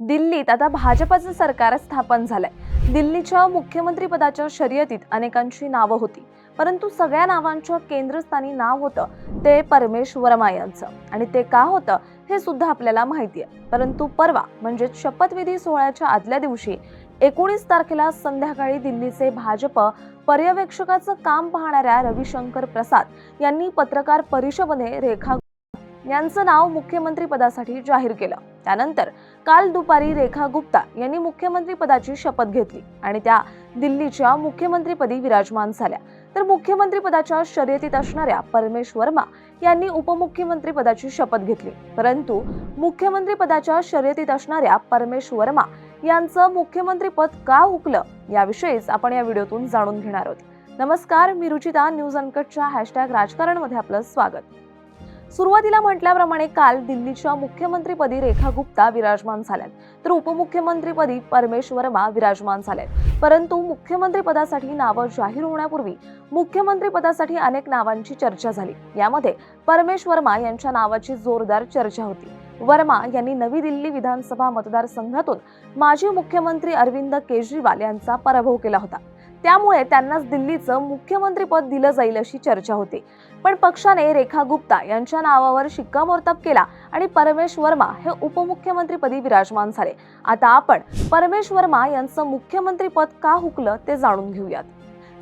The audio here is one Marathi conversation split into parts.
दिल्लीत आता भाजपचं सरकार स्थापन झालंय. दिल्लीच्या मुख्यमंत्री पदाच्या शर्यतीत अनेकांची नावं होती. परंतु सगळ्या नावांच्या केंद्रस्थानी नाव होतं ते परमेश वर्मा यांचं. आणि ते का होतं हे सुद्धा आपल्याला माहिती आहे. परंतु परवा म्हणजेच शपथविधी सोहळ्याच्या आदल्या दिवशी एकोणीस तारखेला संध्याकाळी दिल्लीचे भाजप पर्यवेक्षकाचं काम पाहणाऱ्या रविशंकर प्रसाद यांनी पत्रकार परिषदेने रेखा यांचं नाव मुख्यमंत्री पदासाठी जाहीर केलं. त्यानंतर काल दुपारी रेखा गुप्ता यांनी मुख्यमंत्री पदाची शपथ घेतली आणि त्या दिल्लीच्या मुख्यमंत्रीपदी विराजमान झाल्या. तर मुख्यमंत्री पदाच्या शर्यतीत असणाऱ्या परमेश वर्मा यांनी उपमुख्यमंत्री पदाची शपथ घेतली. परंतु मुख्यमंत्री पदाच्या शर्यतीत असणाऱ्या परमेश वर्मा यांचं मुख्यमंत्रीपद का हुकलं याविषयीच आपण या व्हिडिओतून जाणून घेणार आहोत. नमस्कार मी रुचिता न्यूज अनकटच्या हॅशटॅग राजकारणमध्ये आपलं स्वागत. सुरुवातीला म्हटल्याप्रमाणे काल दिल्लीच्या मुख्यमंत्रीपदी रेखा गुप्ता विराजमान झाल्यात. तर उपमुख्यमंत्रीपदी परमेश वर्मा विराजमान झाल्यात. परंतु मुख्यमंत्रीपदासाठी नावं जाहीर होण्यापूर्वी मुख्यमंत्रीपदासाठी अनेक नावांची चर्चा झाली. यामध्ये परमेश वर्मा यांच्या नावाची जोरदार चर्चा होती. वर्मा यांनी नवी दिल्ली विधानसभा मतदारसंघातून माजी मुख्यमंत्री अरविंद केजरीवाल यांचा पराभव केला होता. त्यामुळे त्यांनाच दिल्लीचं मुख्यमंत्रीपद दिलं जाईल अशी चर्चा होती. पण पक्षाने रेखा गुप्ता यांच्या नावावर शिक्कामोर्तब केला आणि परमेश वर्मा हे उपमुख्यमंत्रीपदी विराजमान झाले. आता आपण परमेश वर्मा यांचं मुख्यमंत्रीपद का हुकलं ते जाणून घेऊयात.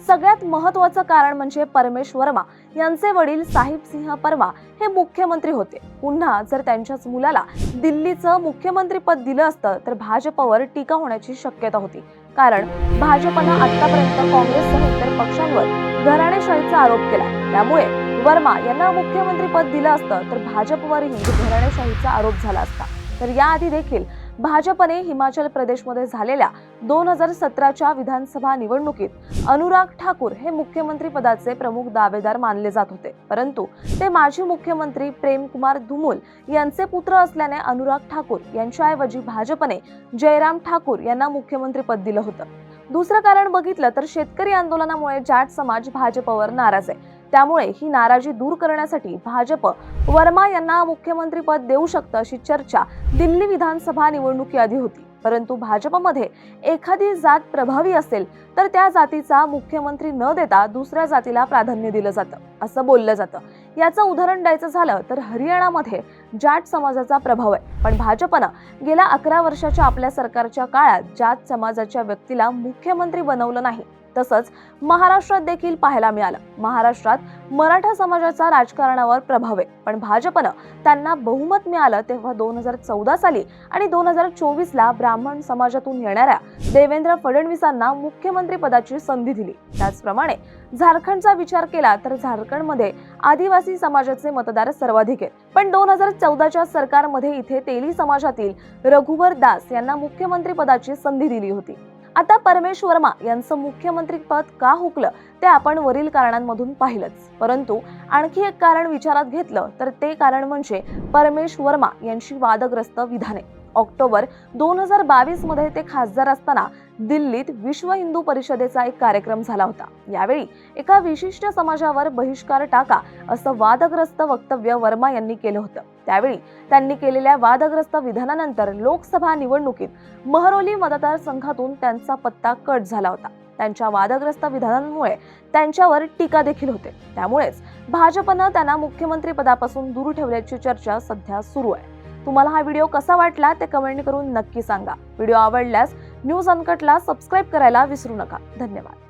सगळ्यात महत्वाचं कारण म्हणजे परमेश वर्मा यांचे वडील साहिब सिंह हे मुख्यमंत्री होते. पुन्हा जर त्यांच्याच मुलाला दिल्लीचं मुख्यमंत्रीपद दिलं असतं तर भाजपवर टीका होण्याची शक्यता होती. कारण भाजपनं आतापर्यंत काँग्रेससह इतर पक्षांवर घराणेशाहीचा आरोप केला. त्यामुळे वर्मा यांना मुख्यमंत्रीपद दिलं असतं तर भाजपवरही घराणेशाहीचा आरोप झाला असता. तर याआधी देखील भाजपने हिमाचल प्रदेशमध्ये झालेल्या दोन हजार सतराच्या विधानसभा निवडणुकीत अनुराग ठाकूर हे मुख्यमंत्री पदाचे प्रमुख दावेदार मानले जात होते. परंतु ते माजी मुख्यमंत्री प्रेमकुमार धुमुल यांचे पुत्र असल्याने अनुराग ठाकूर यांच्याऐवजी भाजपने जयराम ठाकूर यांना मुख्यमंत्रीपद दिलं होतं. दुसरं कारण बघितलं तर शेतकरी आंदोलनामुळे जाट समाज भाजपवर नाराज आहे. त्यामुळे ही नाराजी दूर करण्यासाठी भाजप वर्मा यांना मुख्यमंत्रीपद देऊ शकतं अशी चर्चा दिल्ली विधानसभा निवडणुकीआधी होती. परंतु भाजपमध्ये एखादी जात प्रभावी असेल तर त्या जातीचा मुख्यमंत्री न देता दुसऱ्या जातीला प्राधान्य दिलं जातं असं बोललं जातं. याचं उदाहरण द्यायचं झालं तर हरियाणामध्ये जाट समाजाचा प्रभाव आहे. पण भाजपनं गेल्या अकरा वर्षाच्या आपल्या सरकारच्या काळात जात समाजाच्या व्यक्तीला मुख्यमंत्री बनवलं नाही. तसंच महाराष्ट्रात देखील पाहायला मिळालं. महाराष्ट्रात मराठा समाजाचा राजकारणावर प्रभाव आहे. पण भाजपनं त्यांना बहुमत मिळालं तेव्हा दोन हजार चौदा साली आणि दोन हजार चोवीसला ब्राह्मण समाजातून येणाऱ्या देवेंद्र फडणवीसांना मुख्यमंत्री पदाची संधी दिली. त्याचप्रमाणे झारखंडचा विचार केला तर झारखंडमध्ये आदिवासी समाजाचे मतदार सर्वाधिक आहेत. पण दोन हजार चौदाच्या सरकारमध्ये इथे तेली समाजातील रघुवर दास यांना मुख्यमंत्री पदाची संधी दिली होती. आता परमेश वर्मा यांचं मुख्यमंत्री पद का हुकलं ते आपण वरील कारणांमधून पाहिलंच. परंतु आणखी एक कारण विचारात घेतलं तर ते कारण म्हणजे परमेश वर्मा यांची वादग्रस्त विधाने. ऑक्टोबर दोन हजार बावीसमध्ये ते खासदार असताना दिल्लीत विश्व हिंदू परिषदेचा एक कार्यक्रम झाला होता. यावेळी एका विशिष्ट समाजावर बहिष्कार टाका असं वादग्रस्त वक्तव्य वर्मा यांनी केलं होतं. त्यावेळी त्यांनी केलेल्या वादग्रस्त विधानानंतर लोकसभा निवडणुकीत महरोली मतदारसंघातून त्यांचा पत्ता कट झाला होता. त्यांच्या वादग्रस्त विधानांमुळे त्यांच्यावर टीका देखील होते. त्यामुळेच भाजपनं त्यांना मुख्यमंत्री पदापासून दूर ठेवल्याची चर्चा सध्या सुरू आहे. तुम्हाला हा व्हिडिओ कसा वाटला ते कमेंट करून नक्की सांगा. व्हिडिओ आवडल्यास न्यूज अनकटला सबस्क्राईब करायला विसरू नका. धन्यवाद.